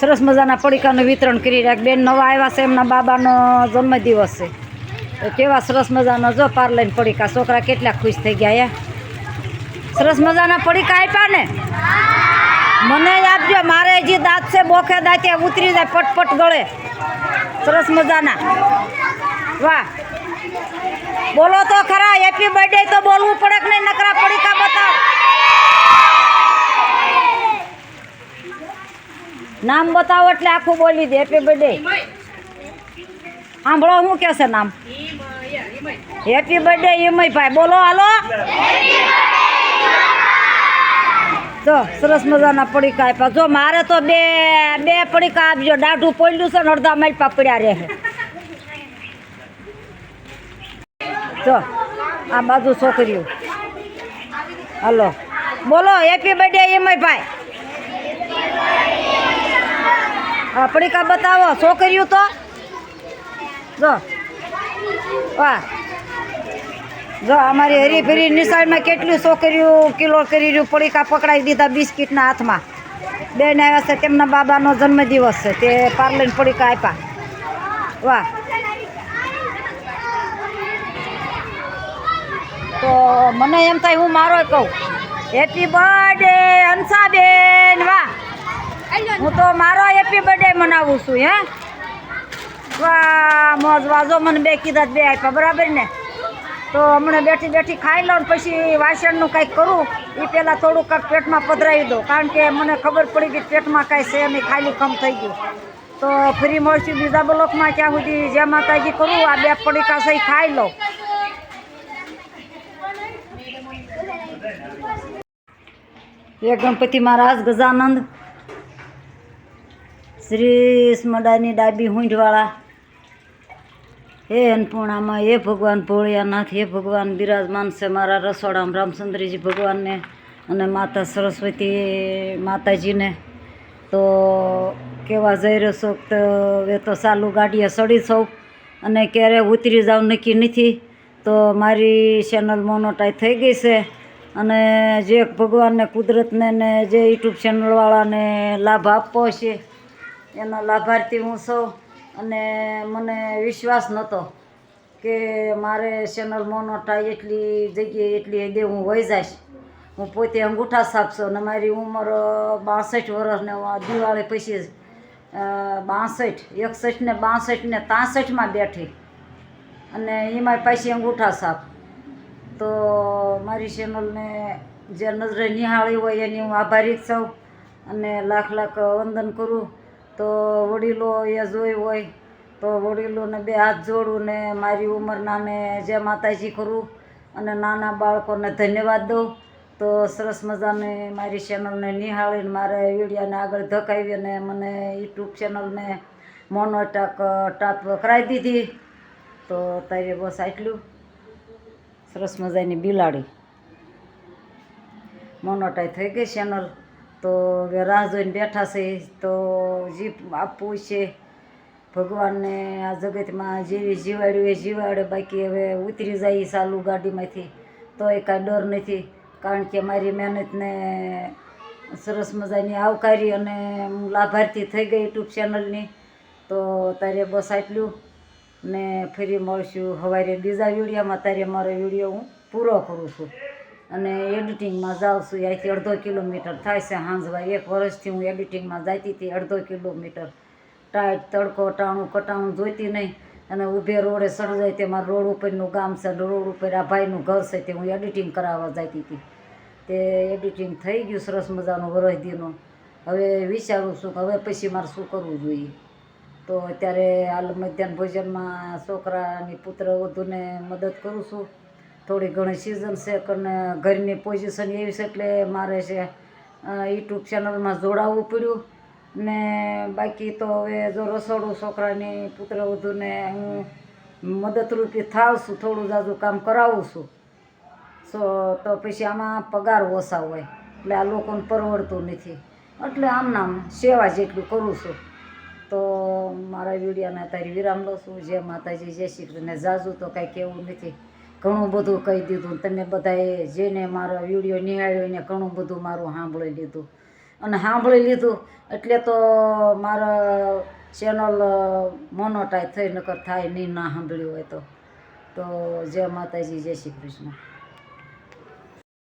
સરસ મજાના પડીકાનું વિતરણ કરી રહ્યા બેન નવા આવ્યા છે, એમના બાબાનો જન્મદિવસ છે. તો કેવા સરસ મજાનો જો પાર્લર પડીકા. છોકરા કેટલા ખુશ થઈ ગયા, યા. સરસ મજાના પડીકા આપ્યા ને? મને આપજો, મારે જે દાંત છે, બોખે દાંતે ઉતરી જાય પટપટ ગળે. સરસ મજાના. વાહ. બોલો તો ખરા, હેપી બર્થડે તો બોલવું પડે કે નહીં? નકરા પડીકા બતાવ. નામ બતાવો એટલે આખું બોલી દે. હેપી બર્થડે સાંભળો શું કે છે નામ. હેપી બર્થડે હિમયભાઈ બોલો, હાલો. જો, સરસ મજાના પડીકા આપ્યા. જો, મારે તો બે બે પડીકા આપજો. દાઢું પોલ્યું છે ને અડધા માલપા પડ્યા રહે. જો, આ બાજુ છોકરીઓ. હલો. બોલો હેપી બર્થડે હિમયભાઈ હા પડીકા બતાવો? છોકરીઓ તો? જો. વાહ. જો, અમારી હરી ફરી નિશાળમાં કેટલું છોકરીઓ કિલો કરી રહ્યું પડીકા પકડાવી દીધા બિસ્કિટના હાથમાં. બેન આવ્યા છે, તેમના બાબાનો જન્મદિવસ છે, તે પાર્લર પડીકા આપ્યા. વાહ. તો મને એમ થાય હું મારો કહું. હેપી બર્થડે હું તો મારો હેપી બર્થડે મનાવું છું, હે? વાહ, મોજ વાજો, મને બે કીધા બે આપ્યા, બરાબર ને? તો હમણાં બેઠી બેઠી ખાઈ લઉં પછી વાસણનું કંઈક કરું એ પહેલાં થોડું કાંઈક પેટમાં પધરાવી દઉં, કારણ કે મને ખબર પડી ગઈ પેટમાં કાંઈ છે નહીં, ખાલી કમ થઈ ગયું. તો ફ્રી મળશું બીજા બ્લોકમાં, ત્યાં સુધી જે માતાજી કરું, આ બે પડીકા સહી ખાઈ લઉં. એ ગણપતિ મહારાજ, ગજાનંદ? શ્રી મડાની ડાબી હુંઢવાળા હે અન્નપૂર્ણામાં, હે ભગવાન ભોળિયાનાથ, હે ભગવાન બિરાજમાન છે મારા રસોડામાં રામચંદ્રજી ભગવાનને અને માતા સરસ્વતી માતાજીને. તો કેવા જઈ રહ્યો તો હવે તો ચાલુ ગાડીએ ચડી સૌ અને ક્યારે ઉતરી જાવ નક્કી નથી. તો મારી ચેનલ મોનોટાઈ થઈ ગઈ છે અને જે ભગવાનને કુદરતને ને જે યુટ્યુબ ચેનલવાળાને લાભ આપવો છે એનો લાભાર્થી હું છું અને મને વિશ્વાસ નહોતો કે મારે ચેનલ મોનોટાઈ એટલી જગ્યાએ એટલી હદે હું વહી જઈશ. હું પોતે અંગૂઠા સાપશો અને મારી ઉંમર બાસઠ વર્ષને દિવાળી પછી બાસઠ, એકસઠ ને બાસઠ ને ત્રાસઠમાં બેઠી અને એમાં પછી અંગૂઠા સાપ તો મારી ચેનલને જે નજરે નિહાળી હોય એની હું આભારી છું અને લાખ લાખ વંદન કરું. તો વડીલો એ જોઈ હોય, તો વડીલોને બે હાથ જોડું ને મારી ઉંમરના ને જે માતાજી કરું અને નાના બાળકોને ધન્યવાદ દઉં. તો સરસ મજાને મારી ચેનલને નિહાળીને મારે વિડીયોને આગળ ધકાવી અને મને યુટ્યુબ ચેનલને મોનો ટાક ટાપ કરાવી દીધી. તો તારે બસ આટલું. સરસ મજાની બિલાડી. મોનોટાઈ થઈ ગઈ ચેનલ. તો હવે રાહ જોઈને બેઠા છે. તો જે આપવું છે, ભગવાનને આ જગતમાં જેવી જીવાડ્યું એ જીવાડે, બાકી હવે ઉતરી જાય ચાલુ ગાડીમાંથી. તો એ કાંઈ ડર નથી, કારણ કે મારી મહેનતને સરસ મજાની આવકારી અને લાભાર્થી થઈ ગઈ યુટ્યુબ ચેનલની. તો તારે બસ આટલું ને ફરી મળશું હવારે બીજા વિડીયોમાં. તારે મારો વીડિયો હું પૂરો કરું છું. અને એડિટિંગમાં જાઉં છું અહીંથી અડધો કિલોમીટર થાય છે હાંજવા એક વર્ષથી હું એડિટિંગમાં જતી હતી, અડધો કિલોમીટર. ટાઈટ, તડકો, ટાણું, કટાણું જોઈતી નહીં. અને ઊભે રોડે સળજાય તે મારા રોડ ઉપરનું ગામ છે રોડ ઉપર આ ભાઈનું ઘર છે તે હું એડિટિંગ કરાવવા જતી હતી. તે એડિટિંગ થઈ ગયું સરસ મજાનું વરસદીનું હવે વિચારું છું કે હવે પછી મારે શું કરવું જોઈએ. તો અત્યારે હાલ મધ્યાહન ભોજનમાં છોકરાની પુત્ર વધુને મદદ કરું છું. થોડી ઘણી સિઝન છે અને ઘરની પોઝિશન એવી છે એટલે મારે છે યુટ્યુબ ચેનલમાં જોડાવવું પડ્યું. ને બાકી તો હવે જો રસોડું છોકરાની પુત્ર વધુને હું મદદરૂપી થાવ છું, થોડું જાજુ કામ કરાવું છું. સો તો પછી આમાં પગાર ઓછા હોય, એટલે આ લોકોને પરવડતું નથી. એટલે આમ નામ સેવા જેટલું કરું છું. તો મારા વિડીયોને અત્યારે વિરામ લઉં છું. જે માતાજી, જય શ્રી કૃષ્ણ. જાજુ તો કાંઈ કહેવું નથી. ઘણું બધું કહી દીધું. તમે બધાએ જેને મારો વીડિયો નિહાળ્યો એને ઘણું બધું મારું સાંભળી લીધું. અને સાંભળી લીધું એટલે તો મારા ચેનલ મોનોટાઈઝ થઈ નકર થાય નહીં ના સાંભળ્યું હોય તો. તો જય માતાજી, જય શ્રી કૃષ્ણ.